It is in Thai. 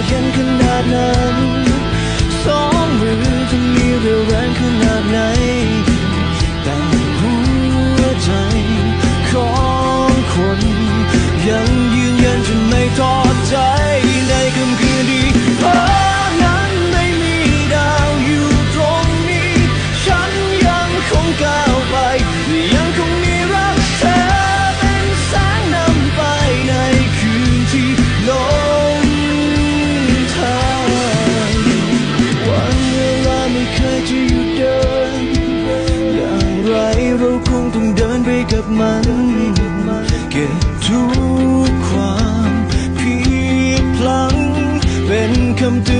ากฉันขนาดนั้นสองมือจะมีเรี่ยวแรงขนาดไหน แต่หัวใจของคน ยังยืนยันจนไม่ท้อัน เก็บทุกความผิดพลังเป็นคำเตือน